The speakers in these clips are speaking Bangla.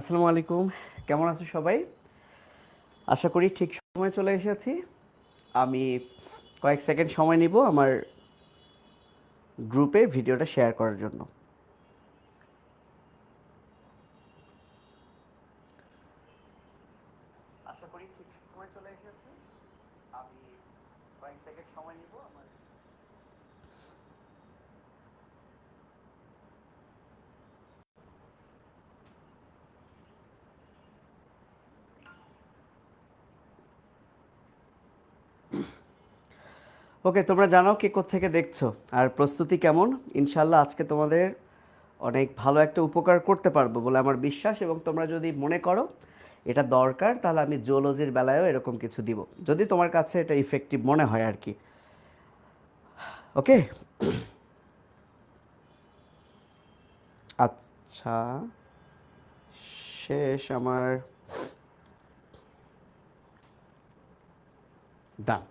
আসসালামু আলাইকুম। কেমন আছো সবাই? আশা করি ঠিক সময় চলে এসেছি। আমি কয়েক সেকেন্ড সময় নিব আমার গ্রুপে ভিডিওটা শেয়ার করার জন্য। আশা করি ঠিক সময় চলে এসেছি। আমি কয়েক সেকেন্ড সময় নিব আমার ওকে, তোমরা জানাও কে থেকে দেখছ আর প্রস্তুতি কেমন? ইনশাল্লাহ আজকে তোমাদের অনেক ভালো একটা উপকার করতে পারব বলে আমার বিশ্বাস এবং তোমরা যদি মনে করো এটা দরকার, তাহলে আমি জুওলজির বেলায়ও এরকম কিছু দিব। যদি তোমার কাছে এটা ইফেক্টিভ মনে হয় আর কি। ওকে? আচ্ছা শেষ আমার। ডান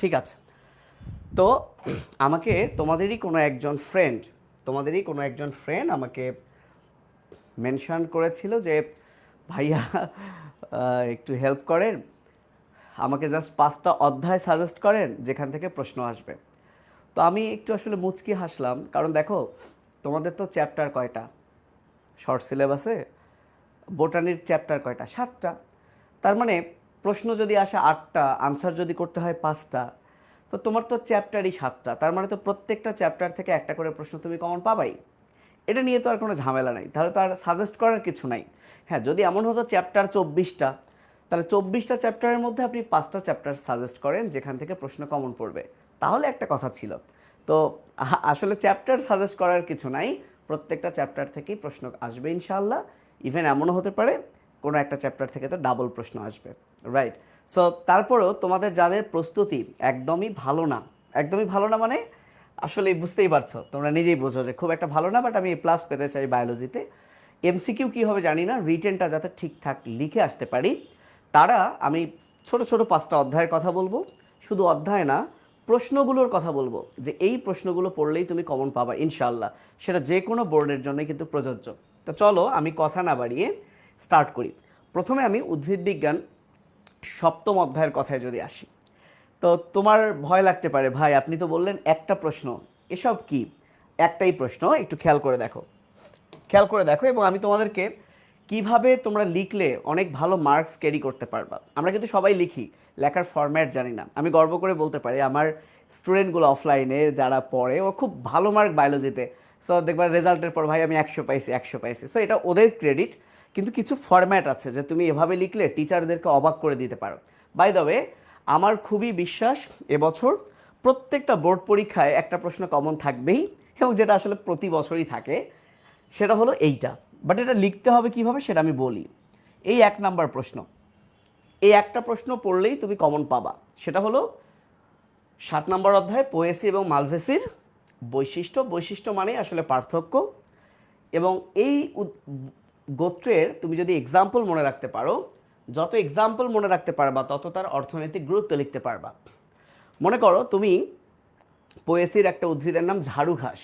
ঠিক আছে। তো আমাকে তোমাদেরই কোনো একজন ফ্রেন্ড তোমাদেরই কোনো একজন ফ্রেন্ড আমাকে মেনশন করেছিল যে, ভাইয়া একটু হেল্প করেন। আমাকে জাস্ট পাঁচটা অধ্যায় সাজেস্ট করেন, যেখান থেকে প্রশ্ন আসবে। তো আমি একটু আসলে মুচকি হাসলাম, কারণ দেখো, তোমাদের তো চ্যাপ্টার কয়টা? শর্ট সিলেবাসে বোটানির চ্যাপ্টার কয়টা? সাতটা। তার মানে প্রশ্ন যদি আসে আটটা আনসার যদি করতে হয় পাঁচটা, তো তোমার তো চ্যাপ্টারই সাতটা। তার মানে তো প্রত্যেকটা চ্যাপ্টার থেকে একটা করে প্রশ্ন তুমি কমন পাবাই। এটা নিয়ে তো আর কোনো ঝামেলা নাই। তাহলে তো আর সাজেস্ট করার কিছু নাই। হ্যাঁ যদি এমন হতো চ্যাপ্টার চব্বিশটা, তাহলে চব্বিশটা চ্যাপ্টারের মধ্যে আপনি পাঁচটা চ্যাপ্টার সাজেস্ট করেন, যেখান থেকে প্রশ্ন কমন পড়বে। তাহলে একটা কথা ছিল। তো আসলে চ্যাপ্টার সাজেস্ট করার কিছু নাই। প্রত্যেকটা চ্যাপ্টার থেকেই প্রশ্ন আসবে ইনশাআল্লাহ। ইভেন এমনও হতে পারে, কোনো একটা চ্যাপ্টার থেকে তো ডাবল প্রশ্ন আসবে। রাইট সো তারপরেও তোমাদের যাদের প্রস্তুতি একদমই ভালো না, একদমই ভালো না মানে আসলে বুঝতেই পারছ, তোমরা নিজেই বোঝো যে খুব একটা ভালো না বাট আমি প্লাস পেতে চাই বায়োলজিতে এমসিকিউ কী হবে জানি না রিটেনটা যাতে ঠিকঠাক লিখে আসতে পারি। তারা, আমি ছোট ছোট পাঁচটা অধ্যায়ের কথা বলব। শুধু অধ্যায় না, প্রশ্নগুলোর কথা বলব, যে এই প্রশ্নগুলো পড়লেই তুমি কমন পাবা ইনশাল্লাহ সেটা যে কোনো বোর্ডের জন্যই কিন্তু প্রযোজ্য। তো চলো, আমি কথা না বাড়িয়ে স্টার্ট করি। প্রথমে আমি উদ্ভিদ বিজ্ঞান সপ্তম অধ্যায়ের কথায় যদি আসি, তো তোমার ভয় লাগতে পারে, ভাই, আপনি তো বললেন একটা প্রশ্ন। এসব কি? একটাই প্রশ্ন, একটু খেয়াল করে দেখো। খেয়াল করে দেখো এবং আমি তোমাদেরকে কীভাবে তোমরা লিখলে অনেক ভালো মার্কস ক্যারি করতে পারবা। আমরা কিন্তু সবাই লিখি, লেখার ফরম্যাট জানি না। আমি গর্ব করে বলতে পারি, আমার স্টুডেন্টগুলো অফলাইনে যারা পড়ে, ও খুব ভালো মার্ক বায়োলজিতে। সো দেখবা রেজাল্টের পর, ভাই, আমি একশো পাইছি একশো পাইছি। সো এটা ওদের ক্রেডিট কিন্তু কিছু ফরম্যাট আছে যে তুমি এভাবে লিখলে টিচারদেরকে অবাক করে দিতে পারো। বাই দ্য ওয়ে আমার খুবই বিশ্বাস এবছর প্রত্যেকটা বোর্ড পরীক্ষায় একটা প্রশ্ন কমন থাকবেই, এবং যেটা আসলে প্রতি বছরই থাকে, সেটা হলো এইটা। বাট এটা লিখতে হবে কীভাবে সেটা আমি বলি। এই এক নাম্বার প্রশ্ন। এই একটা প্রশ্ন পড়লেই তুমি কমন পাবা। সেটা হলো সাত নম্বর অধ্যায় পোয়েসি এবং মালভেসির বৈশিষ্ট্য। বৈশিষ্ট্য মানে আসলে পার্থক্য। এবং এই গোত্রের তুমি যদি এক্সাম্পল মনে রাখতে পারো, যত এক্সাম্পল মনে রাখতে পারবা, তত তার অর্থনৈতিক গুরুত্ব লিখতে পারবা। মনে করো তুমি পোয়েসির একটা উদ্ভিদের নাম ঝাড়ু ঘাস।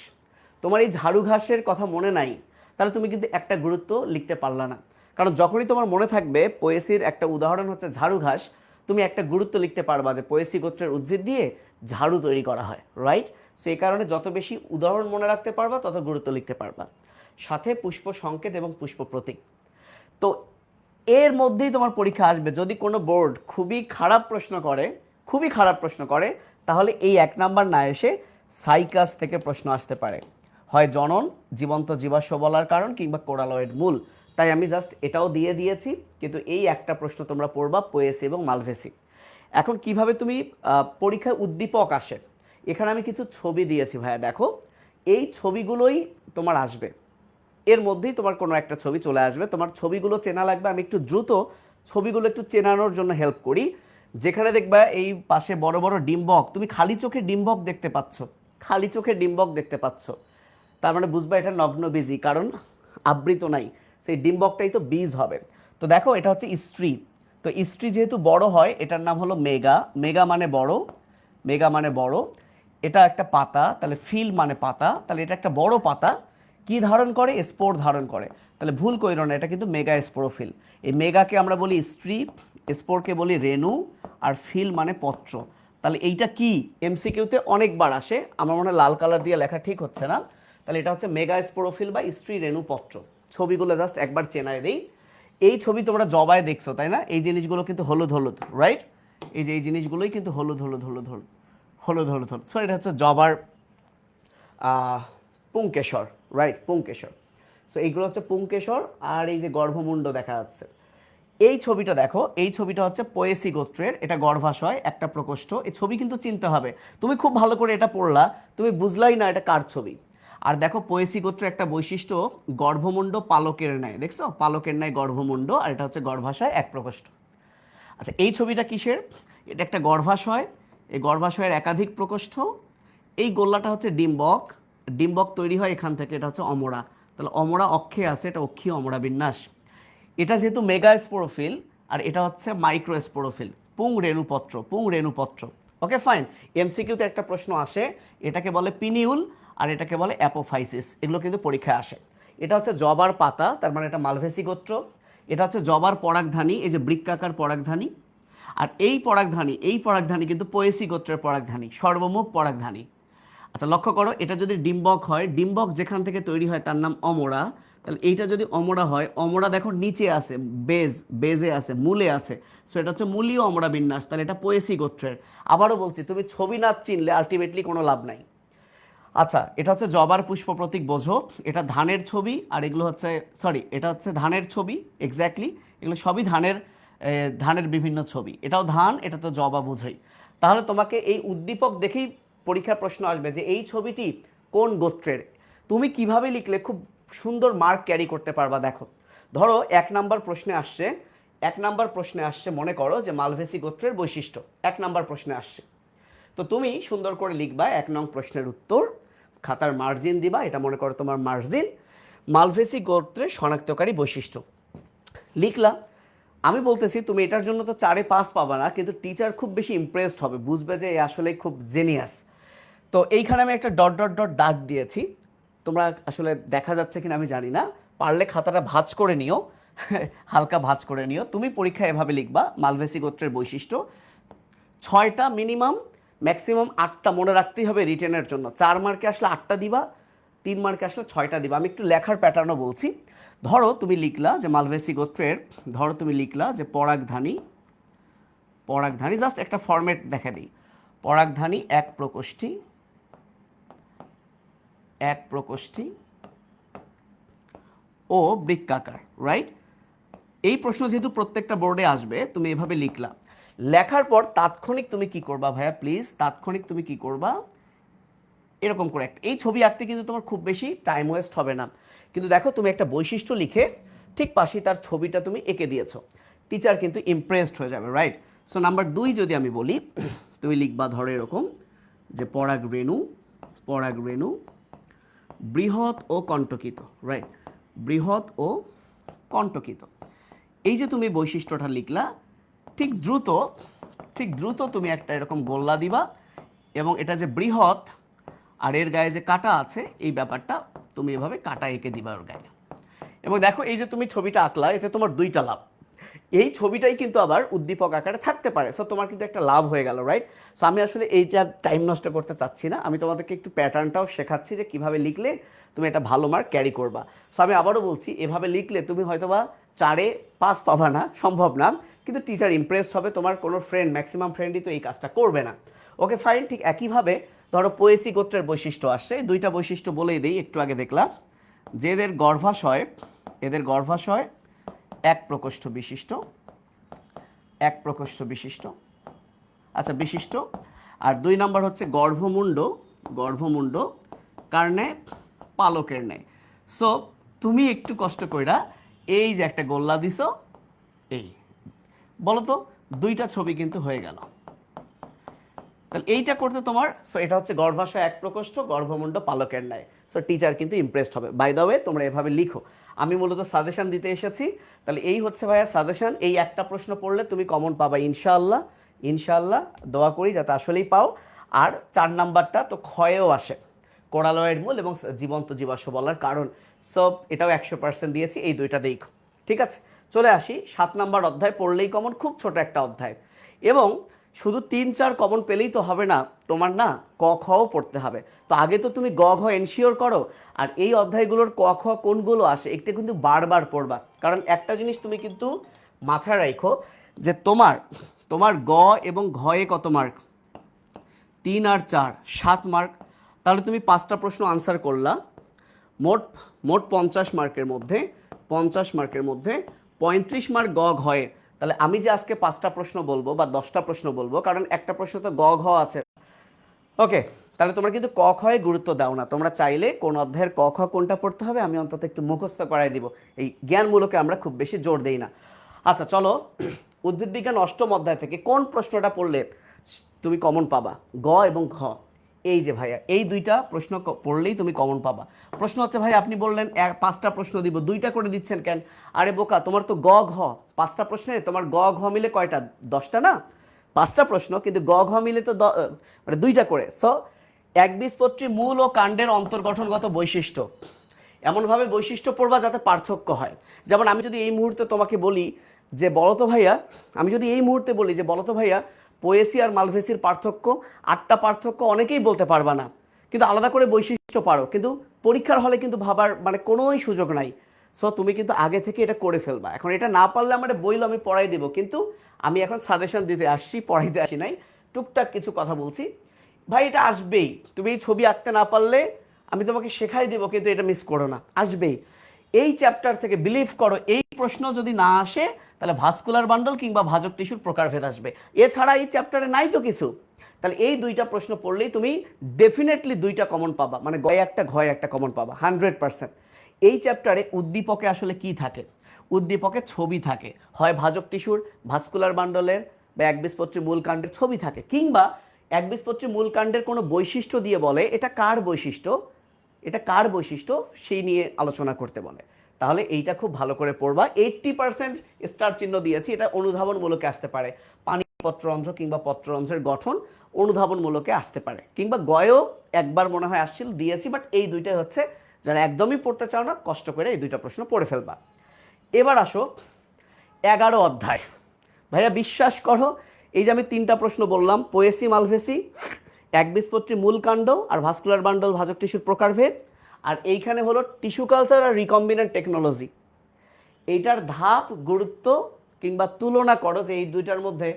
তোমার এই ঝাড়ু ঘাসের কথা মনে নাই, তাহলে তুমি কিন্তু একটা গুরুত্ব লিখতে পারলা না। কারণ যখনই তোমার মনে থাকবে পোয়েসির একটা উদাহরণ হচ্ছে ঝাড়ু ঘাস, তুমি একটা গুরুত্ব লিখতে পারবা যে পোয়েসি গোত্রের উদ্ভিদ দিয়ে ঝাড়ু তৈরি করা হয় রাইট সো এই কারণে যত বেশি উদাহরণ মনে রাখতে পারবা, তত গুরুত্ব লিখতে পারবা। সাথে পুষ্প সংকেত এবং পুষ্প প্রতীক। তো এর মধ্যেই তোমার পরীক্ষা আসবে। যদি কোনো বোর্ড খুবই খারাপ প্রশ্ন করে, খুবই খারাপ প্রশ্ন করে, তাহলে এই এক নাম্বার না এসে সাইকাস থেকে প্রশ্ন আসতে পারে। হয় জনন, জীবন্ত জীবাশ্ম বলার কারণ কিংবা কোরালয়েড মূল। তাই আমি জাস্ট এটাও দিয়ে দিয়েছি, কিন্তু এই একটা প্রশ্ন তোমরা পড়বা, পোয়েসি এবং মালভেসি। এখন কীভাবে তুমি পরীক্ষায় উদ্দীপক আসে? এখানে আমি কিছু ছবি দিয়েছি ভাইয়া, দেখো। এই ছবিগুলোই তোমার আসবে। এর মধ্যেই তোমার কোনো একটা ছবি চলে আসবে। তোমার ছবিগুলো চেনা লাগবে, আমি একটু দ্রুত ছবিগুলো একটু চেনানোর জন্য হেল্প করি। যেখানে দেখবা এই পাশে বড় বড় ডিম্বক, তুমি খালি চোখে ডিম্বক দেখতে পাচ্ছ। খালি চোখে ডিম্বক দেখতে পাচ্ছ। তার মানে বুঝবা এটা নগ্ন বীজি কারণ আবৃত নাই। সেই ডিম্বকটাই তো বীজ হবে। তো দেখো, এটা হচ্ছে স্ত্রী। তো স্ত্রী যেহেতু বড় হয়, এটার নাম হলো মেগা। মেগা মানে বড়। মেগা মানে বড়। এটা একটা পাতা, তাহলে ফিল মানে পাতা, তাহলে এটা একটা বড় পাতা, কি ধারণ করে? স্পোর ধারণ করে। তাহলে ভুল কইর না, এটা কিন্তু মেগা স্পোরোফিল। এই মেগাকে আমরা বলি স্ত্রী স্পোরকে বলি রেণু, আর ফিল মানে পত্র। তাহলে এইটা কি? এমসিকিউতে অনেকবার আসে, আমার মনে লাল কালার দিয়ে লেখা ঠিক হচ্ছে না। তাহলে এটা হচ্ছে মেগা স্পোরোফিল বা স্ত্রী রেণু পত্র। ছবিগুলো জাস্ট একবার চেনায় দিই। এই ছবি তোমরা জবায় দেখছ, তাই না? এই জিনিসগুলো কিন্তু হলুদ হলুদ রাইট এই যে, এই জিনিসগুলোই কিন্তু হলুদ হলুদ হলুদ হলুদ। হলুদ হলুদ হলুদ সো এটা হচ্ছে জবার পুংকেশর রাইট পুংকেশর। সো এইগুলো হচ্ছে পুংকেশর আর এই যে গর্ভমুণ্ড দেখা যাচ্ছে। এই ছবিটা দেখো, এই ছবিটা হচ্ছে পোয়েসি গোত্রের, এটা গর্ভাশয়, একটা প্রকোষ্ঠ। এই ছবি কিন্তু চিনতে হবে। তুমি খুব ভালো করে এটা পড়লা, তুমি বুঝলাই না এটা কার ছবি। আর দেখো, পোয়েসি গোত্রের একটা বৈশিষ্ট্য, গর্ভমুণ্ড পালকের ন্যায়, দেখছ? পালকের ন্যায় গর্ভমুণ্ড আর এটা হচ্ছে গর্ভাশয়, এক প্রকোষ্ঠ। আচ্ছা এই ছবিটা কিসের? এটা একটা গর্ভাশয় এই গর্ভাশয়ের একাধিক প্রকোষ্ঠ, এই গোল্লাটা হচ্ছে ডিম্বক ডিম্বক তৈরি হয় এখান থেকে, এটা হচ্ছে অমরা। তাহলে অমরা অক্ষে আছে, এটা অক্ষীয় অমরা বিন্যাস। এটা যেহেতু মেগা স্পোরোফিল আর এটা হচ্ছে মাইক্রো স্পোরোফিল পুং রেণুপত্র পুং রেণুপত্র। ওকে ফাইন এমসিকিউতে একটা প্রশ্ন আসে, এটাকে বলে পিনিউল, আর এটাকে বলে অ্যাপোফাইসিস, এগুলো কিন্তু পরীক্ষায় আসে। এটা হচ্ছে জবার পাতা, তার মানে এটা মালভেসি গোত্র এটা হচ্ছে জবার পরাগধানী, এই যে বৃক্কাকার পরাগধানী। আর এই পরাগধানী এই পরাগধানী কিন্তু পোয়েসি গোত্রের পরাগধানী সর্বমুখ পরাগধানী। আচ্ছা লক্ষ্য করো, এটা যদি ডিম্বক হয়, ডিম্বক যেখান থেকে তৈরি হয় তার নাম অমরা। তাহলে এইটা যদি অমরা হয়, অমরা দেখো নিচে আছে, বেজ, বেজে আছে, মূলে আছে। সো এটা হচ্ছে মূলীয় অমরা বিন্যাস, তাহলে এটা পোয়েসি গোত্রের। আবারও বলছি, তুমি ছবি না চিনলে আলটিমেটলি কোনো লাভ নাই। আচ্ছা এটা হচ্ছে জবার পুষ্প প্রতীক বোঝো, এটা ধানের ছবি, আর এগুলো হচ্ছে সরি এটা হচ্ছে ধানের ছবি এক্স্যাক্টলি এগুলো সবই ধানের ধানের বিভিন্ন ছবি। এটাও ধান, এটা তো জবা বোঝোই। তাহলে তোমাকে এই উদ্দীপক দেখেই পরীক্ষার প্রশ্ন আসবে যে এই ছবিটি কোন গোত্রের? তুমি কীভাবে লিখলে খুব সুন্দর মার্ক ক্যারি করতে পারবা দেখো। ধরো এক নাম্বার প্রশ্নে আসছে, এক নাম্বার প্রশ্নে আসছে মনে করো যে মালভেসি গোত্রের বৈশিষ্ট্য। এক নাম্বার প্রশ্নে আসছে। তো তুমি সুন্দর করে লিখবা এক নং প্রশ্নের উত্তর, খাতার মার্জিন দিবা, এটা মনে করো তোমার মার্জিন মালভেসি গোত্রের শনাক্তকারী বৈশিষ্ট্য। লিখলা আমি বলতেছি, তুমি এটার জন্য তো চারে পাস পাবা না, কিন্তু টিচার খুব বেশি ইমপ্রেসড হবে, বুঝবে যে এ আসলে খুব জেনিয়াস তো এইখানে আমি একটা ডট ডট ডট দাগ দিয়েছি। তোমরা আসলে দেখা যাচ্ছে কিনা আমি জানি না, পারলে খাতাটা ভাঁজ করে নিও, হালকা ভাঁজ করে নিও। তুমি পরীক্ষায় এভাবে লিখবা, মালভেসি গোত্রের বৈশিষ্ট্য। ছয়টা মিনিমাম ম্যাক্সিমাম আটটা মনে রাখতেই হবে রিটেনের জন্য। চার মার্কে আসলে আটটা দিবা তিন মার্কে আসলে ছয়টা দিবা। আমি একটু লেখার প্যাটার্নও বলছি। ধরো তুমি লিখলা যে মালভেসি গোত্রের, ধরো তুমি লিখলা যে পরাগধানী পরাগধানী জাস্ট একটা ফরম্যাট দেখা দিই। পরাগধানী, এক প্রকোষ্ঠী এক প্রকোষ্ঠী ও বৃক্কাকার রাইট এই প্রশ্ন যেহেতু প্রত্যেকটা বোর্ডে আসবে, তুমি এভাবে লিখলা। লেখার পর তাৎক্ষণিক তুমি কি করবা ভাইয়া? প্লিজ তাৎক্ষণিক তুমি কি করবা? এরকম করে একটা এই ছবি আঁকতে কিন্তু তোমার খুব বেশি টাইম ওয়েস্ট হবে না। কিন্তু দেখো, তুমি একটা বৈশিষ্ট্য লিখে ঠিক পাশেই তার ছবিটা তুমি এঁকে দিয়েছ। টিচার কিন্তু ইমপ্রেসড হয়ে যাবে রাইট সো নাম্বার দুই যদি আমি বলি, তুমি লিখবা ধরো এরকম যে পরাগ রেণু পরাগ রেণু বৃহৎ ও কণ্টকিত রাইট বৃহৎ ও কণ্টকিত। এই যে তুমি বৈশিষ্ট্যটা লিখলা, ঠিক দ্রুত ঠিক দ্রুত তুমি একটা এরকম গোল্লা দিবা এবং এটা যে বৃহৎ আর এর গায়ে যে কাটা আছে, এই ব্যাপারটা তুমি এভাবে কাটা এঁকে দিবা ওর গায়ে। এবং দেখো, এই যে তুমি ছবিটা আঁকলা, এতে তোমার দুইটা লাভ। এই ছবিটাই কিন্তু আবার উদ্দীপক আকারে থাকতে পারে। সো তোমার কিন্তু একটা লাভ হয়ে গেল রাইট সো আমি আসলে এইটা টাইম নষ্ট করতে চাচ্ছি না। আমি তোমাদেরকে একটু প্যাটার্নটাও শেখাচ্ছি যে কীভাবে লিখলে তুমি একটা ভালো মার্ক ক্যারি করবা। সো আমি আবারও বলছি, এভাবে লিখলে তুমি হয়তোবা চারে পাস পাবা না, সম্ভব না। কিন্তু টিচার ইমপ্রেসড হবে, তোমার কোনো ফ্রেন্ড ম্যাক্সিমাম ফ্রেন্ডই তো এই কাজটা করবে না। ওকে ফাইন ঠিক একইভাবে ধরো পোয়েসি গোত্রের বৈশিষ্ট্য আসছে দুইটা বৈশিষ্ট্য বলেই দিই, একটু আগে দেখলাম। যে এদের গর্ভাশয় এদের গর্ভাশয় এক প্রকোষ্ঠ বিশিষ্ট, এক প্রকোষ্ঠ বিশিষ্ট। আচ্ছা বিশিষ্ট। আর দুই নাম্বার হচ্ছে গর্ভমুণ্ড গর্ভমুণ্ড কার ন্যায় পালকের ন্যায় সো তুমি একটু কষ্ট কইরা এই যে একটা গোল্লা দিছো, এই, বলো তো, দুইটা ছবি কিন্তু হয়ে গেল। তাহলে এইটা করতে তোমার সো এটা হচ্ছে গর্ভাশয় এক প্রকোষ্ঠ, গর্ভমুণ্ড পালকের ন্যায়। সো টিচার কিন্তু ইমপ্রেসড হবে। বাই দ্য ওয়ে তোমরা এভাবে লিখো। আমি মূলত সাজেশন দিতে এসেছি। তাহলে এই হচ্ছে ভাইয়া সাজেশন এই একটা প্রশ্ন পড়লে তুমি কমন পাবা, ইনশাআল্লাহ। ইনশাআল্লাহ, দোয়া করি যাতে আসলেই পাও। আর চার নাম্বারটা তো ক্ষয়েও আসে। কোরালয়ের মূল এবং জীবন্ত জীবাশ্ম বলার কারণ। সব এটাও একশো পার্সেন্ট দিয়েছি, এই দুইটা দেখো ঠিক আছে? চলে আসি, সাত নাম্বার অধ্যায় পড়লেই কমন খুব ছোট একটা অধ্যায়। এবং শুধু তিন চার কমন পেলেই তো হবে না, তোমার না ক খও পড়তে হবে। তো আগে তো তুমি গ ঘ এনশিওর করো, আর এই অধ্যায়গুলোর ক খ কোনগুলো আসে এটা কিন্তু বারবার পড়বা। কারণ একটা জিনিস তুমি কিন্তু মাথায় রাখো যে তোমার তোমার গ এবং ঘয়ে কত মার্ক তিন আর চার, সাত মার্ক তাহলে তুমি পাঁচটা প্রশ্ন আনসার করলা। মোট মোট পঞ্চাশ মার্কের মধ্যে, পঞ্চাশ মার্কের মধ্যে পঁয়ত্রিশ মার্ক গ ঘয়ে তাহলে আমি যে আজকে পাঁচটা প্রশ্ন বলব বা দশটা প্রশ্ন বলব, কারণ একটা প্রশ্ন তো গ, ঘ আছে। ওকে তাহলে তোমরা কিন্তু ক খয়ে গুরুত্ব দাও না। তোমরা চাইলে কোন অধ্যায়ের ক, খ কোনটা পড়তে হবে, আমি অন্তত একটু মুখস্থ করাই দিব। এই জ্ঞানমূলকে আমরা খুব বেশি জোর দেই না। আচ্ছা চলো উদ্ভিদ বিজ্ঞান অষ্টম অধ্যায় থেকে কোন প্রশ্নটা পড়লে তুমি কমন পাবা? গ এবং ঘ। এই যে ভাইয়া, এই দুইটা প্রশ্ন পড়লেই তুমি কমন পাবা। প্রশ্ন হচ্ছে ভাই আপনি বললেন পাঁচটা প্রশ্ন দিব, দুইটা করে দিচ্ছেন কেন? আরে বোকা, তোমার তো গ, ঘ, পাঁচটা প্রশ্নে তোমার গ, ঘ মিলে কয়টা? দশটা না? পাঁচটা প্রশ্ন, কিন্তু গ, ঘ মিলে তো মানে দুইটা করে। সো একবীজপত্রী মূল ও কাণ্ডের অন্তর্গঠনগত বৈশিষ্ট্য। এমনভাবে বৈশিষ্ট্য পড়বা যাতে পার্থক্য হয়। যেমন আমি যদি এই মুহূর্তে তোমাকে বলি যে বলতো ভাইয়া, আমি যদি এই মুহূর্তে বলি যে বলতো ভাইয়া পোয়েসি আর মালভেসির পার্থক্য, আটটা পার্থক্য অনেকেই বলতে পারবা না। কিন্তু আলাদা করে বৈশিষ্ট্য পারো। কিন্তু পরীক্ষার হলে কিন্তু ভাবার মানে কোনোই সুযোগ নাই। সো তুমি কিন্তু আগে থেকে এটা করে ফেলবা। এখন এটা না পারলে আমার বইল আমি পড়াই দিব। কিন্তু আমি এখন সাজেশন দিতে আসছি পড়াইতে আসি নাই। টুকটাক কিছু কথা বলছি। ভাই, এটা আসবেই। তুমি এই ছবি আঁকতে না পারলে আমি তোমাকে শেখাই দেবো, কিন্তু এটা মিস করো না। আসবেই। এই চ্যাপ্টার থেকে বিলিভ করো, এই প্রশ্ন যদি না আসে তাহলে ভাস্কুলার বান্ডল কিংবা ভাজক টিস্যুর প্রকারভেদ আসবে। এছাড়া এই চ্যাপ্টারে নাই তো কিছু। তাহলে এই দুইটা প্রশ্ন পড়লেই তুমি ডেফিনেটলি দুইটা কমন পাবা। মানে গয়ে একটা, ঘয়ে একটা কমন পাবা হান্ড্রেড পার্সেন্ট এই চ্যাপ্টারে উদ্দীপকে আসলে কি থাকে? উদ্দীপকে ছবি থাকে। হয় ভাজক টিস্যুর, ভাস্কুলার বান্ডলের বা একবীজপত্রী মূল কাণ্ডের ছবি থাকে। কিংবা একবীজপত্রী মূল কাণ্ডের কোনো বৈশিষ্ট্য দিয়ে বলে, এটা কার বৈশিষ্ট্য? এটা কার বৈশিষ্ট্য? সেই নিয়ে আলোচনা করতে বলে। তাহলে এইটা খুব ভালো করে পড়বা। এইট্টি পার্সেন্ট স্টার চিহ্ন দিয়েছি, এটা অনুধাবনমূলকে আসতে পারে। পানি পত্ররন্ধ্র কিংবা পত্ররন্ধ্রের গঠন অনুধাবনমূলকে আসতে পারে। কিংবা গয়েও একবার মনে হয় আসছিল, দিয়েছি বাট এই দুইটাই হচ্ছে, যারা একদমই পড়তে চাও না, কষ্ট করে এই দুইটা প্রশ্ন পড়ে ফেলবা। এবার আসো, এগারো অধ্যায়। ভাইয়া, বিশ্বাস করো, এই যে আমি তিনটা প্রশ্ন বললাম পোয়েসি মালভেসি একবীজপত্রী, মূল কাণ্ড আর ভাস্কুলার বান্ডল ভাজক টিস্যুর প্রকারভেদ। আর এইখানে হলো টিস্যু কালচার আর রিকম্বিনেন্ট টেকনোলজি। এইটার ধাপ, গুরুত্ব কিংবা তুলনা করো যে এই দুইটার মধ্যে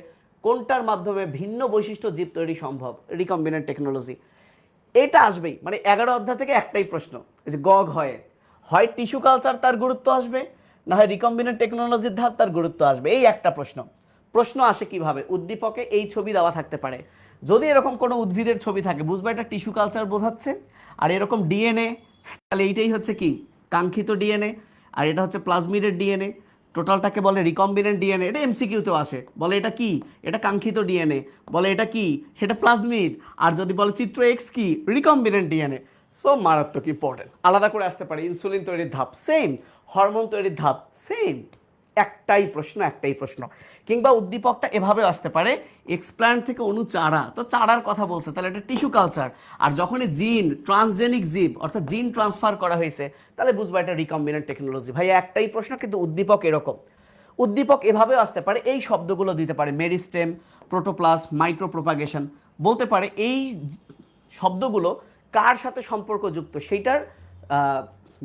কোনটার মাধ্যমে ভিন্ন বৈশিষ্ট্য জীব তৈরি সম্ভব, রিকম্বিনেন্ট টেকনোলজি। এটা আসবেই মানে এগারো অধ্যায় থেকে একটাই প্রশ্ন যে গগ হয়। হয় টিস্যু কালচার তার গুরুত্ব আসবে, না হয় রিকম্বিনেন্ট টেকনোলজির ধাপ তার গুরুত্ব আসবে, এই একটা প্রশ্ন। প্রশ্ন আসে কীভাবে? উদ্দীপকে এই ছবি দেওয়া থাকতে পারে। যদি এরকম কোনো উদ্ভিদের ছবি থাকে, বুঝবে এটা টিস্যু কালচার বোঝাচ্ছে, আর এরকম ডিএনএ তাহলে এইটাই হচ্ছে কি? কাঙ্ক্ষিত ডিএনএ আর এটা হচ্ছে প্লাজমিডের ডিএনএ টোটালটাকে বলে রিকম্বিনেন্ট ডিএনএ এটা এমসিকিউতেও আসে। বলে এটা কি? এটা কাঙ্ক্ষিত ডিএনএ বলে এটা কি? এটা প্লাজমিড। আর যদি বলে চিত্র এক্স কি? রিকম্বিনেন্ট ডিএনএ সো মারাত্মক ইম্পর্টেন্ট আলাদা করে আসতে পারে। ইনসুলিন তৈরির ধাপ সেম হরমোন তৈরির ধাপ সেম একটাই প্রশ্ন একটাই প্রশ্ন। কিংবা উদ্দীপকটা এভাবে আসতে পারে এক্সপ্ল্যান্ট থেকে অনু চারা। তো চারার কথা বলছে, তাহলে এটা টিস্যু কালচার আর যখনই জিন ট্রান্সজেনিক জীব, অর্থাৎ জিন ট্রান্সফার করা হয়েছে, তাহলে বুঝবা এটা রিকম্বিনেন্ট টেকনোলজি ভাই একটাই প্রশ্ন, কিন্তু উদ্দীপক এরকম। উদ্দীপক এভাবেও আসতে পারে, এই শব্দগুলো দিতে পারে মেরিস্টেম প্রোটোপ্লাস মাইক্রোপ্রোপাগেশন বলতে পারে এই শব্দগুলো কার সাথে সম্পর্কযুক্ত? সেইটার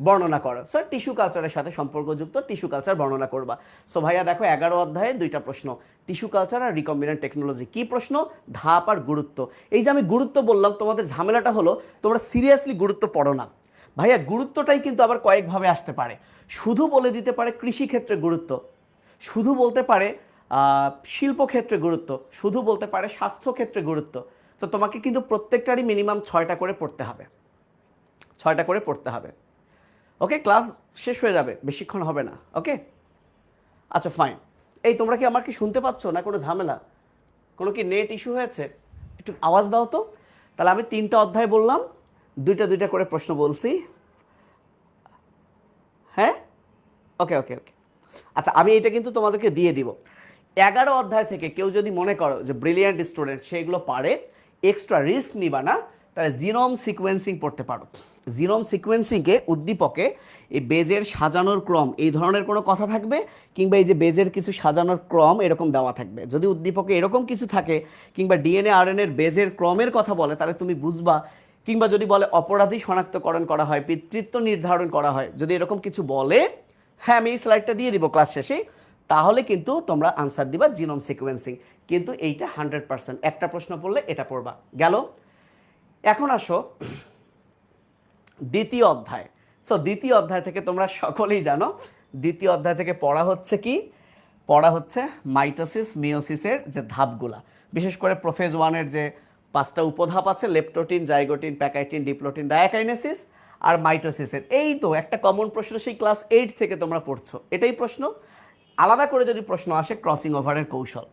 বর্ণনা করো। সো টিস্যু কালচারের সাথে সম্পর্কযুক্ত টিস্যু কালচার বর্ণনা করবা। সো ভাইয়া দেখো, এগারো অধ্যায়ে দুইটা প্রশ্ন। টিস্যু কালচার আর রিকম্বিনেন্ট টেকনোলজি কি প্রশ্ন? ধাপ আর গুরুত্ব। এই যে আমি গুরুত্ব বললাম, তোমাদের ঝামেলাটা হলো, তোমরা সিরিয়াসলি গুরুত্ব পড়ো না। ভাইয়া, গুরুত্বটাই কিন্তু আবার কয়েকভাবে আসতে পারে। শুধু বলে দিতে পারে কৃষি ক্ষেত্রে গুরুত্ব। শুধু বলতে পারে শিল্পক্ষেত্রে গুরুত্ব। শুধু বলতে পারে স্বাস্থ্য ক্ষেত্রে গুরুত্ব। তো তোমাকে কিন্তু প্রত্যেকটারই মিনিমাম ছয়টা করে পড়তে হবে। ছয়টা করে পড়তে হবে। ওকে ক্লাস শেষ হয়ে যাবে, বেশিক্ষণ হবে না ওকে আচ্ছা ফাইন এই তোমরা কি আমার কি শুনতে পাচ্ছ না কোনো ঝামেলা? কোনো কি নেট ইস্যু হয়েছে? একটু আওয়াজ দাও তো। তাহলে আমি তিনটা অধ্যায় বললাম, দুইটা দুইটা করে প্রশ্ন বলছি। হ্যাঁ? ওকে ওকে ওকে আচ্ছা আমি এটা কিন্তু তোমাদেরকে দিয়ে দিব। এগারো অধ্যায় থেকে কেউ যদি মনে করো যে ব্রিলিয়ান্ট স্টুডেন্ট সেগুলো পারে এক্সট্রা রিস্ক নিবা না, তাহলে জিনোম সিকোয়েন্সিং পড়তে পারো। জিনোম সিকোয়েন্সিংকে, উদ্দীপকে এই বেজের সাজানোর ক্রম, এই ধরনের কোনো কথা থাকবে? কিংবা এই যে বেজের কিছু সাজানোর ক্রম এরকম দেওয়া থাকবে? যদি উদ্দীপকে এরকম কিছু থাকে, কিংবা ডিএনএ, আরএনএর বেজের ক্রমের কথা বলে, তাহলে তুমি বুঝবা। কিংবা যদি বলে অপরাধী শনাক্তকরণ করা হয়, পিতৃত্ব নির্ধারণ করা হয়, যদি এরকম কিছু বলে হ্যাঁ আমি এই স্লাইডটা দিয়ে দিব ক্লাস শেষে, তাহলে কিন্তু তোমরা আনসার দিবা জিনোম সিকোয়েন্সিং। কিন্তু এইটা হান্ড্রেড পার্সেন্ট একটা প্রশ্ন পড়লে এটা পড়বা। গেল? এখন আসো। দ্বিতীয় অধ্যায়। সো দ্বিতীয় অধ্যায় থেকে তোমরা সকলেই জানো, দ্বিতীয় অধ্যায় থেকে পড়া হচ্ছে কি? পড়া হচ্ছে মাইটোসিস মিওসিসের যে ধাপগুলা। বিশেষ করে প্রোফেজ ওয়ানের যে পাঁচটা উপধাপ আছে, leptotene, zygotene, pachytene, diplotene, diakinesis আর মাইটোসিসের। এই তো একটা কমন প্রশ্ন সেই ক্লাস এইট থেকে তোমরা পড়ছো। এটাই প্রশ্ন। আলাদা করে যদি প্রশ্ন আসে ক্রসিং ওভারের কৌশল।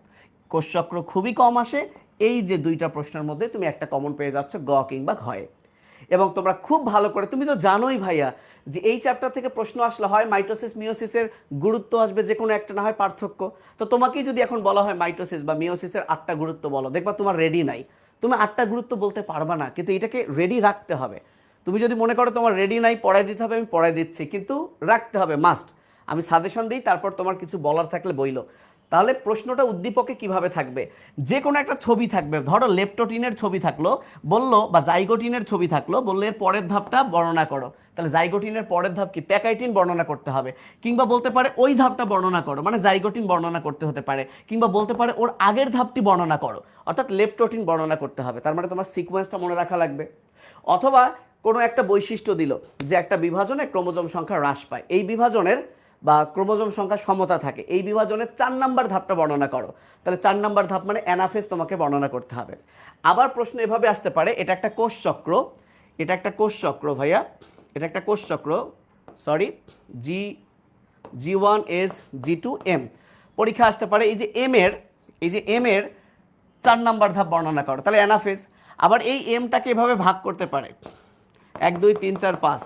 কোষচক্র খুবই কম আসে। এই যে দুইটা প্রশ্নের মধ্যে তুমি একটা কমন পেয়ে যাচ্ছ, গ কিংবা ঘয়ে এবং তোমরা খুব ভালো করে, তুমি তো জানোই ভাইয়া, যে এই চ্যাপ্টার থেকে প্রশ্ন আসলে হয় মাইটোসিস মিওসিসের গুরুত্ব আসবে যে কোনো একটা না হয় পার্থক্য। তো তোমাকেই যদি এখন বলা হয় মাইটোসিস বা মিওসিসের আটটা গুরুত্ব বলো, দেখবা তোমার রেডি নাই। তুমি আটটা গুরুত্ব বলতে পারবা না, কিন্তু এটাকে রেডি রাখতে হবে। তুমি যদি মনে করো তোমার রেডি নাই পড়াই দিতে হবে, আমি পড়াই দিচ্ছি, কিন্তু রাখতে হবে মাস্ট আমি সাজেশন দিই, তারপর তোমার কিছু বলার থাকলে বইলো। তাহলে প্রশ্নটা উদ্দীপকে কীভাবে থাকবে? যে কোনো একটা ছবি থাকবে। ধরো লেপটোটিনের ছবি থাকল, বলল বা জাইগোটিনের ছবি থাকল, বললে এর পরের ধাপটা বর্ণনা করো। তাহলে জাইগোটিনের পরের ধাপ কি? প্যাকাইটিন বর্ণনা করতে হবে। কিংবা বলতে পারে ওই ধাপটা বর্ণনা করো মানে জাইগোটিন বর্ণনা করতে হতে পারে। কিংবা বলতে পারে ওর আগের ধাপটি বর্ণনা করো। অর্থাৎ লেপটোটিন বর্ণনা করতে হবে। তার মানে তোমার সিকোয়েন্সটা মনে রাখা লাগবে। অথবা কোনো একটা বৈশিষ্ট্য দিল যে একটা বিভাজনে ক্রোমোজোম সংখ্যা হ্রাস পায়। এই বিভাজনের বা ক্রোমোজোম সংখ্যা সমতা থাকে। এই বিভাজনের চার নাম্বার ধাপটা বর্ণনা করো। তাহলে চার নাম্বার ধাপ মানে অ্যানাফেস তোমাকে বর্ণনা করতে হবে। আবার প্রশ্ন এভাবে আসতে পারে, এটা একটা কোষ চক্র, এটা একটা কোষ চক্র ভাইয়া, এটা একটা কোষ চক্র sorry G G one S G two M পরীক্ষা আসতে পারে, এই যে এম এর, এই যে এম এর চার নাম্বার ধাপ বর্ণনা করো। তাহলে অ্যানাফেস, আবার এই এমটাকে এভাবে ভাগ করতে পারে। এক, দুই, তিন, চার, পাঁচ।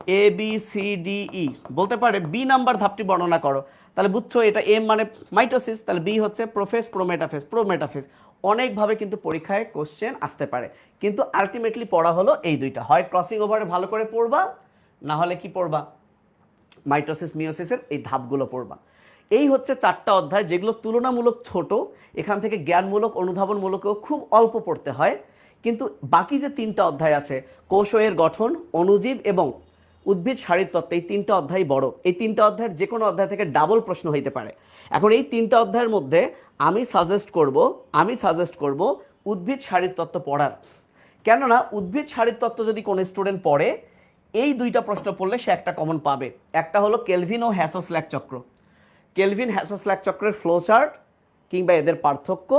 A B C D E বলতে পারে বি নাম্বার ধাপটি বর্ণনা করো। তাহলে বুঝছ, এটা এম মানে মাইটোসিস তাহলে বি হচ্ছে প্রোফেস প্রোমেটাফেস প্রোমেটাফেস অনেকভাবে কিন্তু পরীক্ষায় কোশ্চেন আসতে পারে। কিন্তু আলটিমেটলি পড়া হলো এই দুইটা। হয় ক্রসিং ওভারে ভালো করে পড়বা, না হলে কি পড়বা? মাইটোসিস মিওসিসের এই ধাপগুলো পড়বা। এই হচ্ছে চারটা অধ্যায়, যেগুলো তুলনামূলক ছোট। এখান থেকে জ্ঞানমূলক, অনুধাবনমূলকও খুব অল্প পড়তে হয়। কিন্তু বাকি যে তিনটা অধ্যায় আছে কোষের গঠন অণুজীব এবং উদ্ভিদ শারীরতত্ত্ব এই তিনটা অধ্যায় বড়। এই তিনটা অধ্যায়ের যে কোনো অধ্যায় থেকে ডাবল প্রশ্ন হইতে পারে। এখন এই তিনটা অধ্যায়ের মধ্যে আমি সাজেস্ট করব, আমি সাজেস্ট করব উদ্ভিদ শারীরতত্ত্ব পড়ার। কেননা উদ্ভিদ শারীরতত্ত্ব যদি কোনো স্টুডেন্ট পড়ে, এই দুইটা প্রশ্ন পড়লে সে একটা কমন পাবে। একটা হলো কেলভিন ও হ্যাসোস্ল্যাক চক্র। কেলভিন হ্যাসোস্ল্যাক চক্রের ফ্লো চার্ট কিংবা এদের পার্থক্য,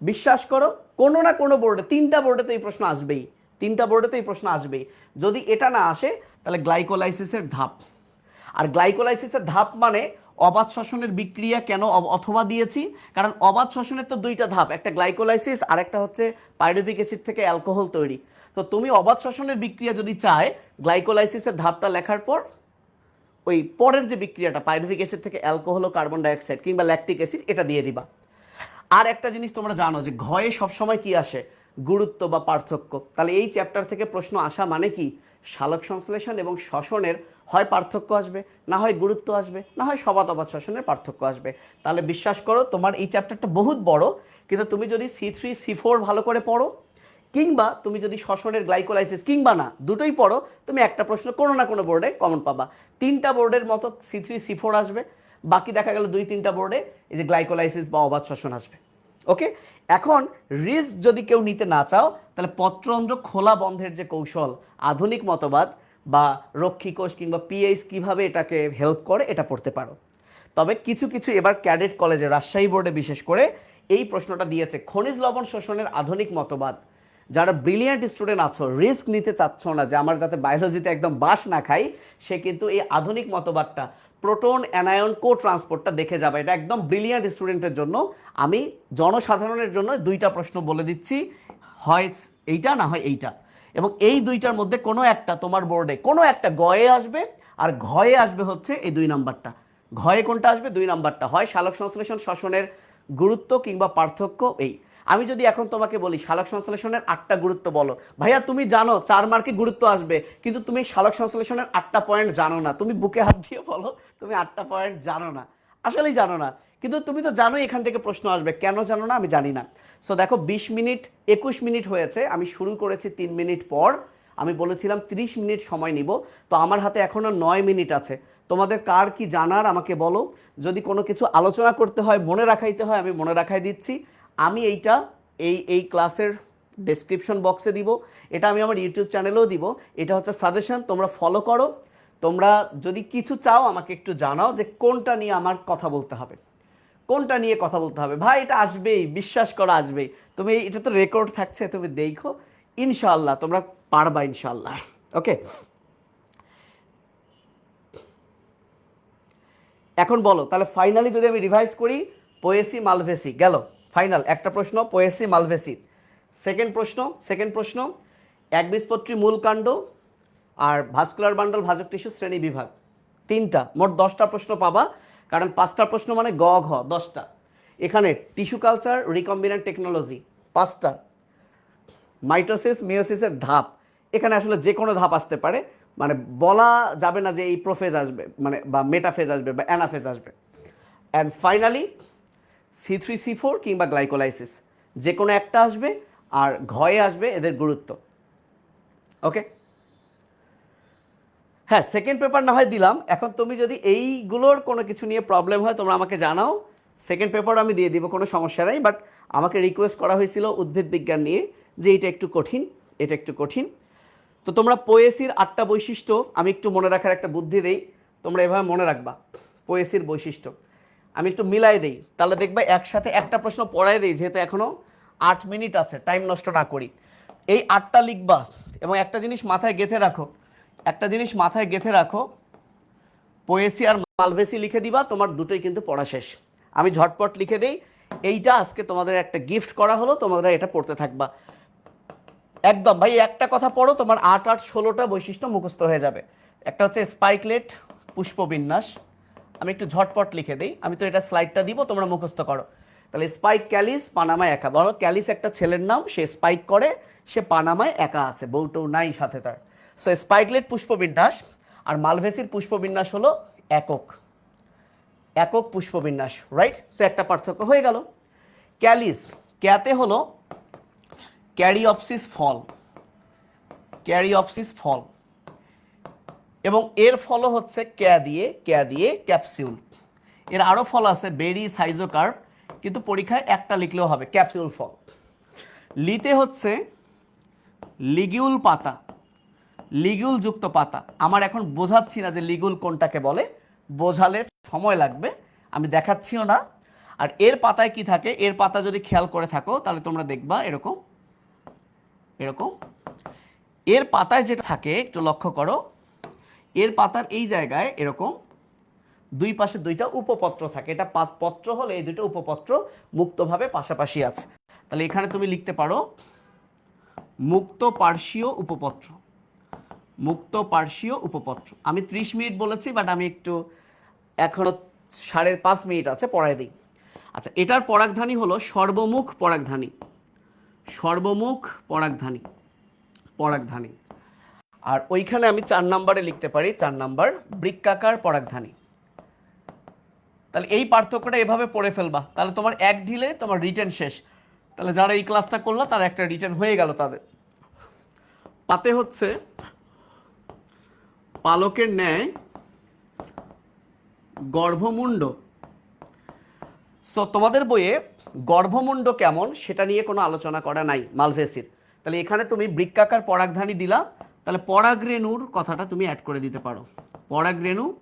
বিশ্বাস করো, কোনো না কোনো বোর্ডে তিনটা বোর্ডে তো এই প্রশ্ন আসবেই। তিনটা বোর্ডে তো এই প্রশ্ন আসবেই। যদি এটা না আসে, তাহলে গ্লাইকোলাইসিসের ধাপ। আর গ্লাইকোলাইসিসের ধাপ মানে অবাধ শ্বসনের বিক্রিয়া কেন অথবা দিয়েছি? কারণ অবাধ শ্বসনের তো দুইটা ধাপ, একটা গ্লাইকোলাইসিস আর একটা হচ্ছে পাইরুভিক অ্যাসিড থেকে অ্যালকোহল তৈরি। তো তুমি অবাধ শ্বসনের বিক্রিয়া যদি চায় গ্লাইকোলাইসিসের ধাপটা লেখার পর, ওই পরের যে বিক্রিয়াটা পাইরুভিক অ্যাসিড থেকে অ্যালকোহল ও কার্বন ডাইঅক্সাইড কিংবা ল্যাকটিক অ্যাসিড এটা দিয়ে দিবা। আর একটা জিনিস তোমরা জানো যে, ঘয়ে সবসময় কি আসে? গুরুত্ব বা পার্থক্য। তাহলে এই চ্যাপ্টার থেকে প্রশ্ন আসা মানে কি? শালক সংশ্লেষণ এবং শ্বসনের হয় পার্থক্য আসবে, না হয় গুরুত্ব আসবে, না হয় সবাত অবাধ শ্বসনের পার্থক্য আসবে। তাহলে বিশ্বাস করো, তোমার এই চ্যাপ্টারটা বহুত বড়, কিন্তু তুমি যদি সি থ্রি সি ফোর ভালো করে পড়ো, কিংবা তুমি যদি শ্বসনের গ্লাইকোলাইসিস কিংবা না, দুটোই পড়ো, তুমি একটা প্রশ্ন কোনো না কোনো বোর্ডে কমন পাবা। তিনটা বোর্ডের মতো সি থ্রি সি ফোর আসবে, বাকি দেখা গেল দুই, তিনটা বোর্ডে এই যে গ্লাইকোলাইসিস বা অবাধ শ্বসন আসবে। ওকে এখন রিস্ক যদি কেউ নিতে না চাও, তাহলে পত্রন্ধ্র খোলা বন্ধের যে কৌশল, আধুনিক মতবাদ বা রক্ষী কোষ কিংবা পিএইচ কীভাবে এটাকে হেল্প করে, এটা পড়তে পারো। তবে কিছু কিছু এবার ক্যাডেট কলেজে রাজশাহী বোর্ডে বিশেষ করে এই প্রশ্নটা দিয়েছে, খনিজ লবণ শোষণের আধুনিক মতবাদ। যারা ব্রিলিয়ান্ট স্টুডেন্ট আছো রিস্ক নিতে চাচ্ছ না যে আমার যাতে বায়োলজিতে একদম বাস না খাই, সে কিন্তু এই আধুনিক মতবাদটা প্রোটন অ্যানায়ন কো ট্রান্সপোর্টটা দেখে যাবে। এটা একদম ব্রিলিয়ান্ট স্টুডেন্টের জন্য। আমি জনসাধারণের জন্য দুইটা প্রশ্ন বলে দিচ্ছি। হয় এইটা না হয় এইটা। এবং এই দুইটার মধ্যে কোনো একটা তোমার বোর্ডে কোনো একটা গয়ে আসবে আর ঘয়ে আসবে হচ্ছে এই দুই নাম্বারটা। ঘয়ে কোনটা আসবে? দুই নাম্বারটা। হয় সালোক সংশ্লেষণ শ্বসনের গুরুত্ব কিংবা পার্থক্য এই। আমি যদি এখন তোমাকে বলি, শালক সংশ্লেষণের আটটা গুরুত্ব বলো। ভাইয়া, তুমি জানো, চার মার্কে গুরুত্ব আসবে, কিন্তু তুমি শালক সংশ্লেষণের আটটা পয়েন্ট জানো না। তুমি বুকে হাত দিয়ে বলো, তুমি আটটা পয়েন্ট জানো না। আসলেই জানো না। কিন্তু তুমি তো জানোই এখান থেকে প্রশ্ন আসবে, কেন জানো না আমি জানি না। সো দেখো, বিশ মিনিট, একুশ মিনিট হয়েছে, আমি শুরু করেছি তিন মিনিট পর, আমি বলেছিলাম 30 মিনিট সময় নিব, তো আমার হাতে এখনও নয় মিনিট আছে। তোমাদের কার কি জানার আমাকে বলো। যদি কোনো কিছু আলোচনা করতে হয়, মনে রাখাইতে হয়, আমি মনে রাখাই দিচ্ছি। আমি এইটা, এই এই ক্লাসের ডেসক্রিপশন বক্সে দিব। এটা আমি আমার ইউটিউব চ্যানেলেও দিব। এটা হচ্ছে সাজেশন তোমরা ফলো করো। তোমরা যদি কিছু চাও, আমাকে একটু জানাও যে কোনটা নিয়ে আমার কথা বলতে হবে। কোনটা নিয়ে কথা বলতে হবে? ভাই, এটা আসবেই, বিশ্বাস করা আসবেই। তুমি, এটা তো রেকর্ড থাকছে, তুমি দেখো। ইনশাআল্লাহ, তোমরা পারবা ইনশাল্লাহ ওকে এখন বলো, তাহলে ফাইনালি যদি আমি রিভাইজ করি পোয়েসি মালভেসি গেল? ফাইনাল, একটা প্রশ্ন, পোয়েসি মালভেসি। সেকেন্ড প্রশ্ন সেকেন্ড প্রশ্ন, একবীজপত্রী মূল কাণ্ড আর ভাস্কুলার বান্ডল ভাজক টিস্যু শ্রেণি বিভাগ। তিনটা, মোট দশটা প্রশ্ন পাবা, কারণ পাঁচটা প্রশ্ন মানে গ, ঘ, দশটা। এখানে টিস্যু কালচার, রিকম্বিনেন্ট টেকনোলজি, পাঁচটা। মাইটোসিস মিওসিসের ধাপ। এখানে আসলে যে কোনো ধাপ আসতে পারে মানে বলা যাবে না যে এই প্রোফেজ আসবে মানে বা মেটাফেজ আসবে বা অ্যানাফেজ আসবে। And finally C three, C four কিংবা গ্লাইকোলাইসিস। যে কোনো একটা আসবে আর ঘয়ে আসবে এদের গুরুত্ব। ওকে? হ্যাঁ সেকেন্ড পেপার না হয় দিলাম। এখন তুমি যদি এইগুলোর কোনো কিছু নিয়ে প্রবলেম হয়, তোমরা আমাকে জানাও। সেকেন্ড পেপার আমি দিয়ে দিব, কোনো সমস্যা নাই। বাট আমাকে রিকোয়েস্ট করা হয়েছিল উদ্ভিদ বিজ্ঞান নিয়ে যে এটা একটু কঠিন, এটা একটু কঠিন। তো তোমরা পোয়েসির আটটা বৈশিষ্ট্য, আমি একটু মনে রাখার একটা বুদ্ধি দেই, তোমরা এভাবে মনে রাখবা। পোয়েসির বৈশিষ্ট্য। আমি একটু মিলাই দেই। তাহলে দেখবা একসাথে একটা প্রশ্ন পড়াই দেই, যেহেতু এখনও আট মিনিট আছে, টাইম নষ্ট না করি। এই আটটা লিখবা এবং একটা জিনিস মাথায় গেঁথে রাখো, একটা জিনিস মাথায় গেঁথে রাখো পোয়েসি আর মালভেসি লিখে দিবা, তোমার দুটোই কিন্তু পড়া শেষ। আমি ঝটপট লিখে দেই, এইটা আজকে তোমাদের একটা গিফট করা হলো, তোমরা এটা পড়তে থাকবা। একদম, ভাই, একটা কথা পড়ো, তোমার আট আট, ষোলোটা বৈশিষ্ট্য মুখস্থ হয়ে যাবে। একটা হচ্ছে স্পাইকলেট পুষ্পবিন্যাস। আমি একটু ঝটপট লিখে দিই। আমি তো এটা স্লাইডটা দিব, তোমরা মুখস্থ করো। তাহলে স্পাইক ক্যালিস পানামায় একা বলো ক্যালিস একটা ছেলের নাম, সে স্পাইক করে, সে পানামায় একা আছে, বউটৌ নাই সাথে তার। সো স্পাইকলেট পুষ্পবিন্যাস, আর মালভেসির পুষ্পবিন্যাস হলো একক। একক পুষ্পবিন্যাস রাইট সো একটা পার্থক্য হয়ে গেল। ক্যালিস ক্যাতে হলো ক্যারিঅপসিস ফল ক্যারিঅপসিস ফল এবং এর ফলও হচ্ছে ক্যা দিয়ে ক্যা দিয়ে ক্যাপসিউল। এর আরও ফল আছে, বেরি, সাইজোকার্প, কিন্তু পরীক্ষায় একটা লিখলেও হবে, ক্যাপসিউল ফল। লিতে হচ্ছে লিগিউল পাতা, লিগিউল যুক্ত পাতা। আমার এখন বোঝাচ্ছি না যে লিগুল কোনটাকে বলে, বোঝালে সময় লাগবে, আমি দেখাচ্ছিও না। আর এর পাতায় কি থাকে, এর পাতা যদি খেয়াল করে থাকো, তাহলে তোমরা দেখবা এরকম এরকম। এর পাতায় যেটা থাকে, একটু লক্ষ্য করো এর পাতার এই জায়গায় এরকম দুই পাশে দুইটা উপপত্র থাকে। এটা পত্র হলে এই দুইটা উপপত্র মুক্তভাবে পাশাপাশি আছে। তাহলে এখানে তুমি লিখতে পারো, মুক্ত পার্শ্বীয় উপপত্র। মুক্ত পার্শ্বীয় উপপত্র। আমি ত্রিশ মিনিট বলেছি বাট আমি একটু এখনও সাড়ে পাঁচ মিনিট আছে, পড়ায় দিই। আচ্ছা এটার পরাগধানী হলো সর্বমুখ পরাগধানী। সর্বমুখ পরাগধানী। পরাগধানী। আর ওইখানে আমি চার নাম্বারে লিখতে পারি, চার নাম্বার, বৃক্কাকার পরাগধানী। তাহলে এই পার্থক্যটা এভাবে পড়ে ফেলবা। তাহলে তোমার এক ঢিলে তোমার রিটার্ন শেষ। তাহলে যারা এই ক্লাসটা করল, তার একটা রিটার্ন হয়ে গেল তাদের। পাতে হচ্ছে পালকের ন্যায় গর্ভমুণ্ড। সো তোমাদের বইয়ে গর্ভমুণ্ড কেমন সেটা নিয়ে কোনো আলোচনা করা নাই, মালভেসির। তাহলে এখানে তুমি বৃক্কাকার পরাগধানী দিলা তাহলে পরাগরেণুর কথাটা তুমি অ্যাড করে দিতে পারো। পরাগরেণু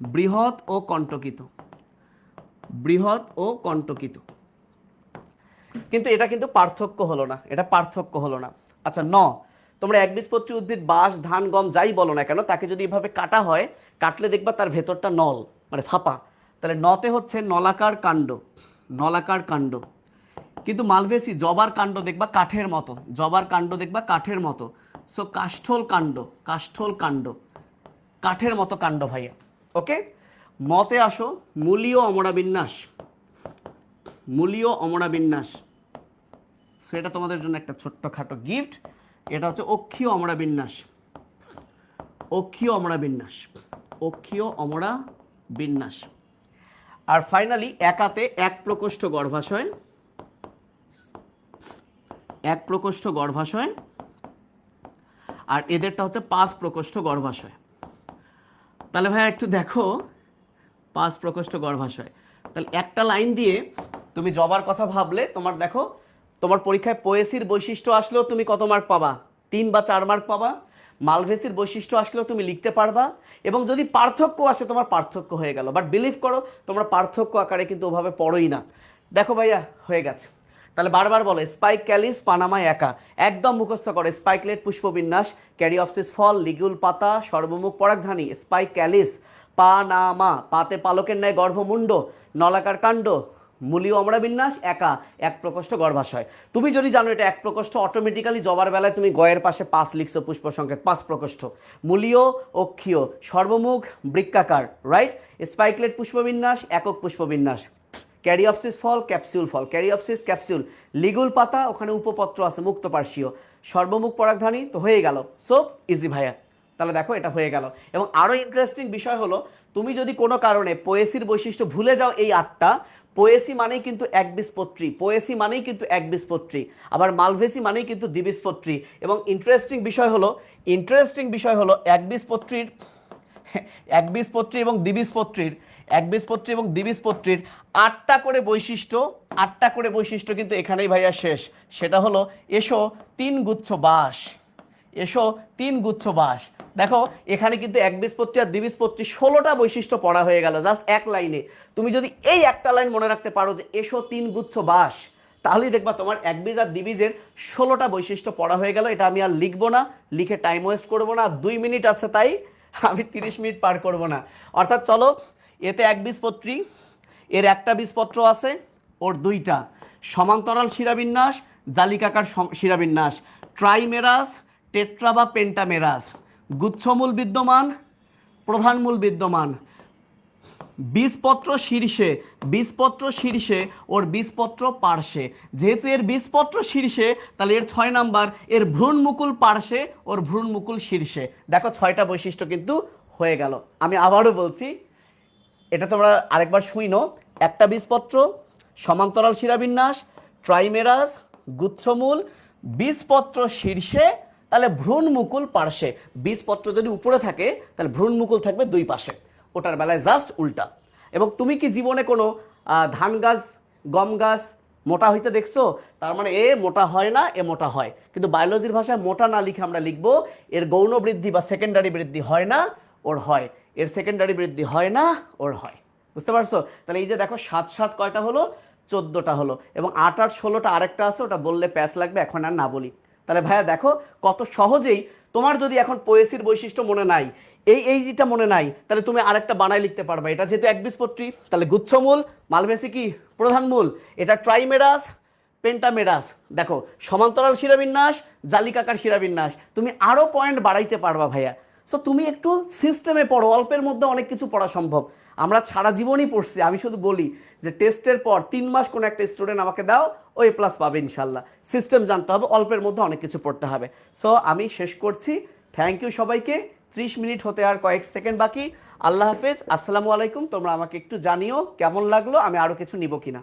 বৃহৎ ও কণ্টকিত। বৃহৎ ও কণ্টকিত। কিন্তু এটা কিন্তু পার্থক্য হলো না, এটা পার্থক্য হলো না। আচ্ছা ন, তোমরা একবীজপত্রী উদ্ভিদ, বাঁশ, ধান, গম যাই বলো না কেন, তাকে যদি এভাবে কাটা হয়, কাটলে দেখবা তার ভেতরটা নল মানে ফাঁপা। তাহলে নতে হচ্ছে নলাকার কাণ্ড নলাকার কাণ্ড। কিন্তু মালভেসি, জবার কাণ্ড দেখবা কাঠের মতো, জবার কাণ্ড দেখবা কাঠের মতো। সো কাষ্ঠল কাণ্ড কাষ্ঠল কাণ্ড, কাঠের মতো কাণ্ড ভাইয়া ওকে মতে আসো, মূলীয় অমরা বিন্যাস, মূলীয় অমরা বিন্যাস। সো এটা তোমাদের জন্য একটা ছোট্ট খাটো গিফট এটা হচ্ছে অক্ষীয় অমরা বিন্যাস। অক্ষীয় অমরা বিন্যাস, অক্ষীয় অমরা বিন্যাস। আর ফাইনালি একাতে এক প্রকোষ্ঠ গর্ভাশয়, এক প্রকোষ্ঠ গর্ভাশয় আর এদেরটা হচ্ছে পাঁচ প্রকোষ্ঠ গর্ভাশয়। তাহলে ভাই একটু দেখো, পাঁচ প্রকোষ্ঠ গর্ভাশয়। তাহলে একটা লাইন দিয়ে তুমি জবার কথা ভাবলে তোমার দেখো, তোমার পরীক্ষায় পোয়েসির বৈশিষ্ট্য আসলেও তুমি কত মার্ক পাবা? তিন বা চার মার্ক পাবা। মালভেসির বৈশিষ্ট্য আসলেও তুমি লিখতে পারবা। এবং যদি পার্থক্য আসে, তোমার পার্থক্য হয়ে গেল। বাট বিলিভ করো, তোমরা পার্থক্য আকারে কিন্তু ওভাবে পড়োই না। দেখো ভাইয়া, হয়ে গেছে। তাহলে বারবার বলে স্পাইক ক্যালিস পানামা একা। একদম মুখস্থ করে স্পাইকলেট পুষ্পবিন্যাস। ক্যারিঅপসিস ফল, লিগুল পাতা, সর্বমুখ পরাগধানী স্পাইক ক্যালিস পানামা পাতে পালকের ন্যায় গর্ভমুণ্ড, নলাকার কাণ্ড, মূলীয় অমরা বিন্যাস একা, এক প্রকোষ্ঠ গর্ভাশয়। তুমি যদি জানো এটা এক প্রকোষ্ঠ অটোমেটিক্যালি জবার বেলায় তুমি গয়ের পাশে পাঁচ লিখছো পুষ্প সংকেত, পাঁচ প্রকোষ্ঠ। মূলীয় অক্ষীয় সর্বমুখ বৃক্কাকার রাইট স্পাইকলেট পুষ্পবিন্যাস, একক পুষ্পবিন্যাস। ক্যারিঅপসিস ফল, ক্যাপসিউল ফল। ক্যারিঅপসিস ক্যাপসিউল, লিগুল পাতা, ওখানে উপপত্র আছে, মুক্ত পার্শ্বীয়। সর্বমুখ পরাগধানী তো হয়ে গেল। সো ইজি ভাইয়া। তাহলে দেখো, এটা হয়ে গেল। এবং আরও ইন্টারেস্টিং বিষয় হলো, তুমি যদি কোনো কারণে পোয়েসির বৈশিষ্ট্য ভুলে যাও এই আটটা পোয়েসি মানেই কিন্তু একবীজপত্রী পোয়েসি মানেই কিন্তু একবীজপত্রী আবার মালভেসি মানেই কিন্তু দ্বিবীজপত্রী এবং ইন্টারেস্টিং বিষয় হলো ইন্টারেস্টিং বিষয় হলো একবীজপত্রীর একবীজপত্রী এবং দ্বিবীজপত্রীর একবীজপত্রী এবং দ্বিবীজপত্রীর আটটা করে বৈশিষ্ট্য, আটটা করে বৈশিষ্ট্য কিন্তু এখানেই ভাইয়া শেষ। সেটা হলো, এসো তিন গুচ্ছ বাস এসো তিন গুচ্ছ বাস দেখো, এখানে কিন্তু একবীজপত্রী আর দ্বিবীজপত্রী ষোলোটা বৈশিষ্ট্য পড়া হয়ে গেল জাস্ট এক লাইনে। তুমি যদি এই একটা লাইন মনে রাখতে পারো যে এসো তিন গুচ্ছ বাস তাহলেই দেখবা তোমার একবীজ আর দ্বিবীজের ষোলোটা বৈশিষ্ট্য পড়া হয়ে গেল। এটা আমি আর লিখব না, লিখে টাইম ওয়েস্ট করব না, দুই মিনিট আছে তাই আমি তিরিশ মিনিট পার করব না। অর্থাৎ চলো এতে এক বীজপত্রী, এর একটা বীজপত্র আছে, ওর দুইটা। সমান্তরাল শিরাবিন্যাস, জালিকাকার শিরাবিন্যাস, ট্রাইমেরাস, টেট্রা বা পেন্টামেরাস। গুচ্ছমূল বিদ্যমান প্রধান মূল বিদ্যমান। বীজপত্র শীর্ষে বীজপত্র শীর্ষে ওর বীজপত্র পার্শ্বে। যেহেতু এর বীজপত্র শীর্ষে, তাহলে এর ছয় নাম্বার, এর ভ্রূণ মুকুল পার্শ্বে, ওর ভ্রূণ মুকুল শীর্ষে। দেখো ছয়টা বৈশিষ্ট্য কিন্তু হয়ে গেল। আমি আবারও বলছি এটা তোমরা আরেকবার শুইনো একটা বীজপত্র, সমান্তরাল শিরাবিন্যাস, ট্রাইমেরাস, গুচ্ছমূল, বীজপত্র শীর্ষে, তাহলে ভ্রূণ মুকুল পার্শ্বে। বীজপত্র যদি উপরে থাকে, তাহলে ভ্রূণ মুকুল থাকবে দুই পাশে। ওটার বেলায় জাস্ট উল্টা। এবং তুমি কি জীবনে কোনো ধান গাছ, গম গাছ মোটা হইতে দেখছ? তার মানে এ মোটা হয় না, এ মোটা হয়। কিন্তু বায়োলজির ভাষায় মোটা না লিখে আমরা লিখব, এর গৌণ বৃদ্ধি বা সেকেন্ডারি বৃদ্ধি হয় না। ওর হয়। এর সেকেন্ডারি বৃদ্ধি হয় না, ওর হয়। বুঝতে পারছ? তাহলে এই যে দেখো, সাত সাত কয়টা হলো? চোদ্দোটা হলো। এবং আট আট ষোলোটা আরেকটা আছে, ওটা বললে প্যাচ লাগবে, এখন আর না বলি। তাহলে ভাইয়া দেখো, কত সহজেই তোমার যদি এখন পোয়েসির বৈশিষ্ট্য মনে নাই, এই এই যেটা মনে নাই, তাহলে তুমি আরেকটা বানায় লিখতে পারবে। এটা যেহেতু একবীজপত্রী তাহলে গুচ্ছমূল মালভেসি কি? প্রধান মূল। এটা ট্রাইমেরাস পেন্টামেরাস দেখো, সমান্তরাল শিরাবিন্যাস, জালিকাকার শিরাবিন্যাস। তুমি আরও পয়েন্ট বাড়াইতে পারবা ভাইয়া। সো তুমি একটু সিস্টেমে পড়ো, অল্পের মধ্যে অনেক কিছু পড়া সম্ভব। আমরা সারা জীবনই পড়ছি, আমি শুধু বলি যে টেস্টের পর তিন মাস কোনো একটা স্টুডেন্ট আমাকে দাও ও এ প্লাস পাবে ইনশাল্লাহ সিস্টেম জানতে হবে, অল্পের মধ্যে অনেক কিছু পড়তে হবে। সো আমি শেষ করছি। থ্যাংক ইউ সবাইকে। ত্রিশ মিনিট হতে আর কয়েক সেকেন্ড বাকি। আল্লাহ হাফেজ, আসসালামু আলাইকুম। তোমরা আমাকে একটু জানিও, কেমন লাগল, আমি আরও কিছু নিব কিনা।